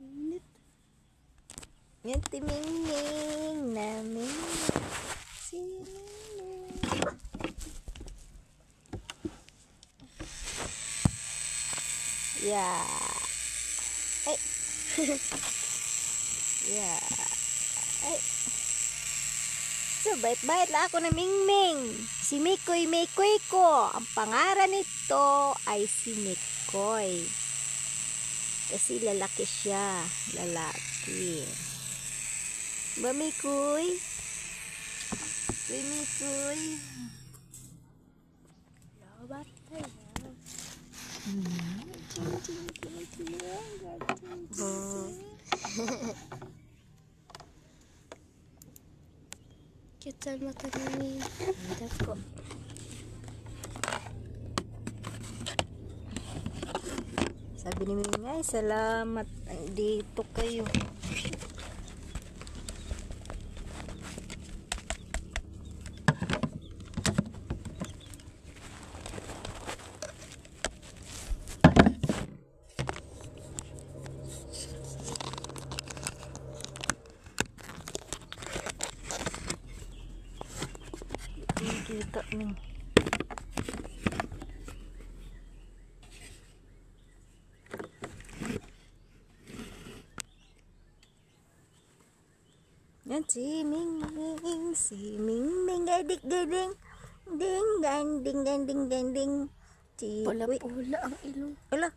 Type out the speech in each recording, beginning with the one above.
Init. Yan timingning namin. Yeah. Ay. yeah. Ay. So, bait-bait lang ako na Mingming. Si Mikoy Mikoy ko. Ang pangaran nito ay si Mikoy. Kasi lalaki siya. Lalaki. Ba, Mikoy? Mikoy, Mikoy. Labat tayo. Oh. Cute ang mata ni Hindi ko. Sabi ni Ming, ay salamat. Ay, dito kayo. Hindi kita Ming. Si Ming Ming, si Ming Ming, gadik gading, ding gang, ding gang, ding gang, ding. Si, uy, Pula-pula ang ilong. ala,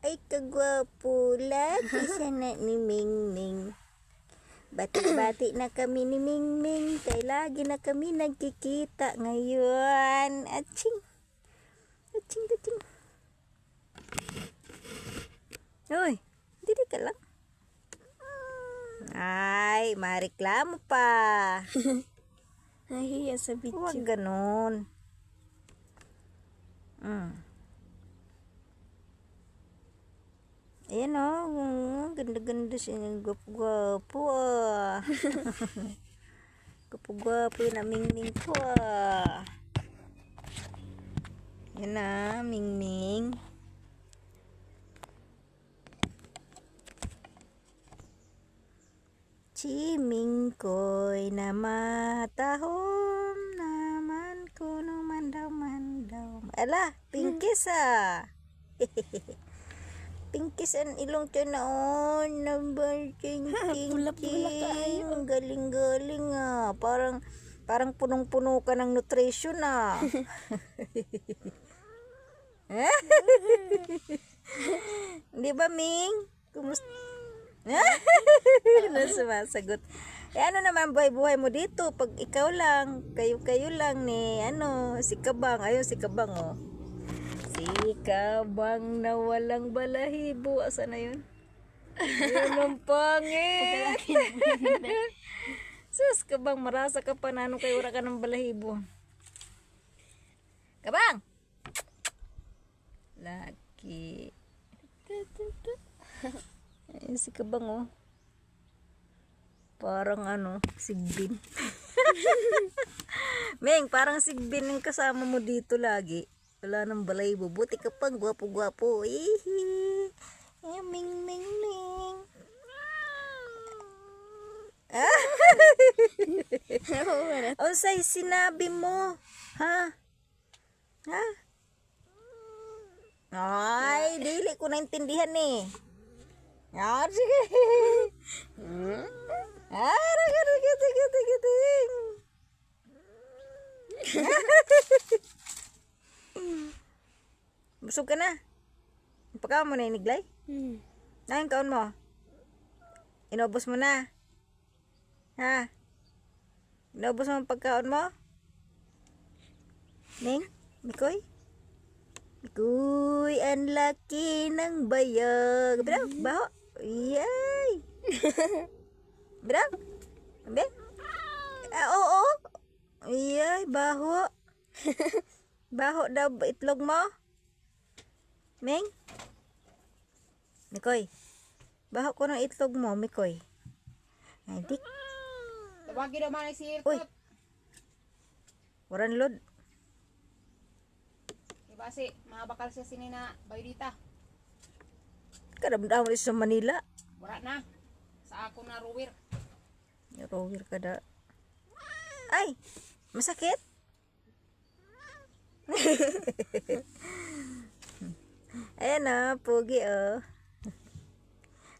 ay kagwapo lagi sana ni Ming Ming. Bati-bati na kami ni Ming Ming, kay lagi na kami nagkikita ngayon. Aching, aching, aching. Uy, dili ka lang. Ay, mareklamo pa. Nahiya sa video. Huwag ganon. Mm. Ayan o, oh, ganda-ganda siya. Gwapo-gwapo ah. Gwapo-gwapo yun na mingming ko ah. Yan na, mingming. Chiming ko'y na matahom naman ko no mandaw-mandaw. Ala, pinkis ah. pinkis ang ilong tiyo na on. Number ting ting Pula-pula ting. Galing-galing ah. Parang, parang punong-puno ka ng nutrition ah. Di ba, Ming? Kumusta? ano sumasagot? Eh, ano naman buhay-buhay mo dito? Pag ikaw lang, kayo-kayo lang ni, ano, si Kabang. Ayun, si Kabang, oh. Si Kabang na walang balahibo. Asa na yun? Yun ang pangit. Sus, Kabang, marasa ka pa na ano kayo wala ka ng balahibo. Kabang! Laki. Ayun si Kabang oh. Parang ano, sigbin. Meng, parang sigbin yung kasama mo dito lagi. Wala nang balay Buti ka pang gwapo-gwapo. Ihi. Ay, ming, ming, ming. Ah! o say, sinabi mo. Ha? Ha? Ay, dili ko naintindihan eh. Ah, sige. Raga, raga, tiga, tiga, ting. Busog ka na. Pagkaon mo na iniglay? Hmm. Nahin kaon mo? Inubos mo na? Ha? Inubos mo ang pagkaon mo? Ning? Mikoy? Mikoy, ang laki ng bayag. Bro, baho. Yay! Bro? Be? Ah, oo. Yay, baho. baho daw itlog mo? Ming? Mikoy. Baho ko ng itlog mo, Mikoy. Ay, dik. Tawagin naman ang si Uy. Waran load. Diba si, mga bakal siya sinina, Baydita. Kadamdam sa Manila. Wala na. Sa ako na ruwir. Rower ka da. Ay! Masakit? Ayan o, pugi o.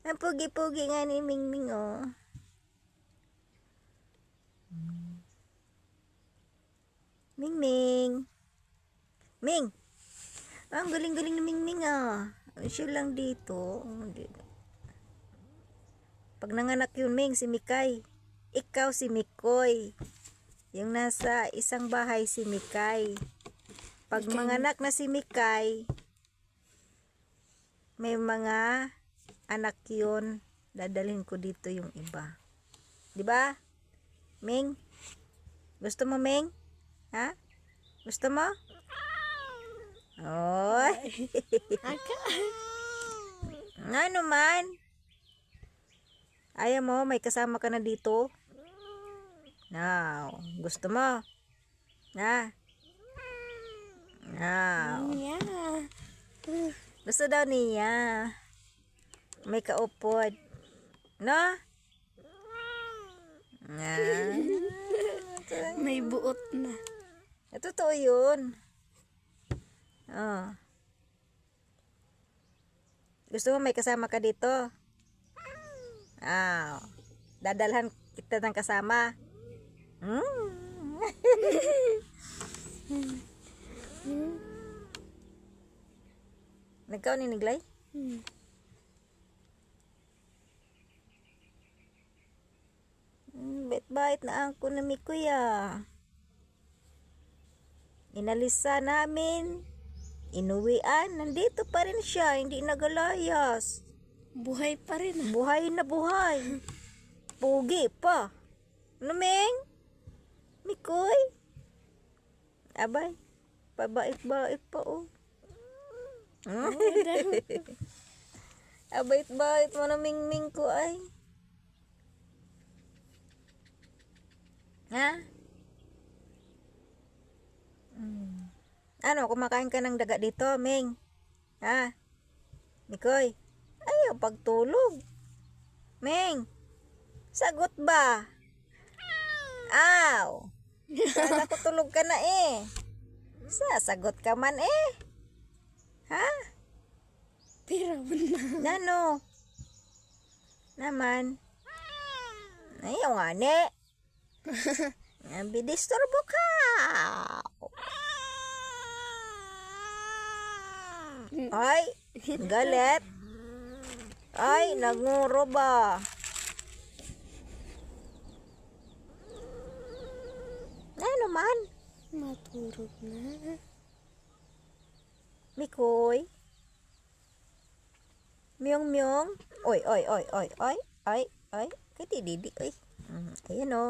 Ang pugi-pugi nga ni Mingming o. Mingming. Ming! Ah, ang galing-galing ni Mingming ah. Siya lang dito. Hindi. Pag nanganak yun, Ming, si Mikay. Ikaw si Mikoy. Yung nasa isang bahay si Mikay. Pag manganak na si Mikay, may mga anak yun. Dadalhin ko dito yung iba. Di ba? Ming? Gusto mo, Ming? Ha? Gusto mo? Oy. Ano man? Ayaw mo, may kasama ka na dito. Now, gusto mo? Na? Now, Yeah. gusto daw niya. May kaupod. No? Nga. May buot na. Totoo yun. Oh. Gusto mo may kasama ka dito? Ah, dadalhan kita ng kasama. Hmm. Nagkaw ni Niglay? Hmm. Hmm, bait-bait na ang na mi kuya. Inalisa namin. Inuwian. Nandito pa rin siya. Hindi nagalayas. Buhay pa rin ah. Buhay na buhay. Pugi pa. Ano, Meng? Mikoy? Abay. Pabait-bait pa, oh. Hmm? Abait-bait mo na ming-ming ko, ay. Ha? Hmm. Ano, kumakain ka ng daga dito, Ming? Ha? Mikoy? Ayaw pagtulog. Ming? Sagot ba? Aw! Kala ko tulog ka na eh. Sasagot ka man eh. Ha? Pero na. Nano? Naman? Ayaw nga ne. Bidisturbo ka. Ay, galit. Ay, nagnguro ba? Ano man? Matulog na. Mikoy? Myong myong? Oy, oy, oy, oy, oy, oy, oy. Kay di didi, oy. Mm, ayan o.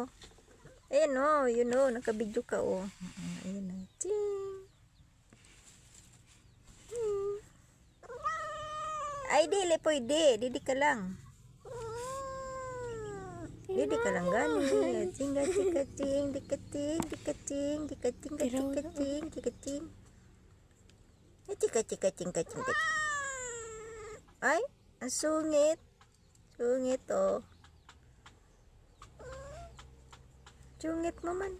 Ayan o, yun o. Nakabidyo ka o. Mm, ayan o. Ting. Hmm. Ay, dili di. Didi ka lang. Didi ka lang gani. Ting, dikating, dikating, dikating, dikating, dikating. Ay, tika, tika, ting, kating, kating. Ay, ang sungit. Sungit, oh. Sungit mo man.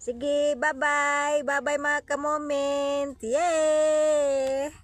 Sige, bye-bye. Bye-bye mga ka-moment. Yay!